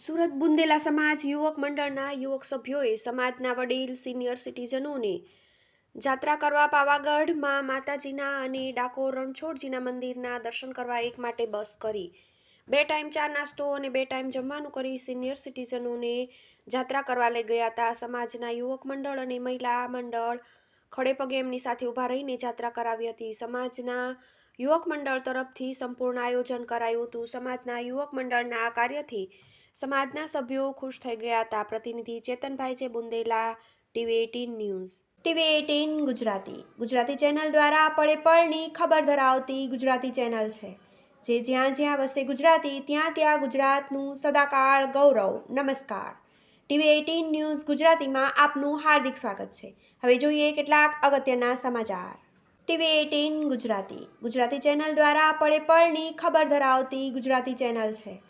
સુરત બુંદેલા સમાજ યુવક મંડળના યુવક સભ્યોએ સમાજના વડીલ, સિનિયર સિટીઝનોને જાત્રા કરવા પાવાગઢ, મા માતાજીના અને ડાકોર રણછોડજીના મંદિરના દર્શન કરવા એક માટે બસ કરી. બે ટાઈમ ચા નાસ્તો અને બે ટાઈમ જમવાનું કરી સિનિયર સિટીઝનોને જાત્રા કરવા લઈ ગયા હતા. સમાજના યુવક મંડળ અને મહિલા મંડળ ખડે પગે એમની સાથે ઊભા રહીને જાત્રા કરાવી હતી. સમાજના યુવક મંડળ તરફથી સંપૂર્ણ આયોજન કરાયું હતું. સમાજના યુવક મંડળના આ કાર્યથી સમાજના સભ્યો ખુશ થઈ ગયા હતા. પ્રતિનિધિ ચેતનભાઈ છે, Bundela TV eighteen news. TV eighteen Gujarati. Gujarati channel દ્વારા પળે પળની ખબર ધરાવતી ગુજરાતી ચેનલ છે. જે જ્યાં જ્યાં વસે ગુજરાતી, ત્યાં ત્યાં ગુજરાતનું સદાકાળ ગૌરવ. નમસ્કાર. ટીવી એટીન ન્યૂઝ ગુજરાતીમાં આપનું હાર્દિક સ્વાગત છે. હવે જોઈએ કેટલાક અગત્યના સમાચાર. TV eighteen Gujarati. Gujarati channel દ્વારા પળે પળની ખબર ધરાવતી ગુજરાતી ચેનલ છે.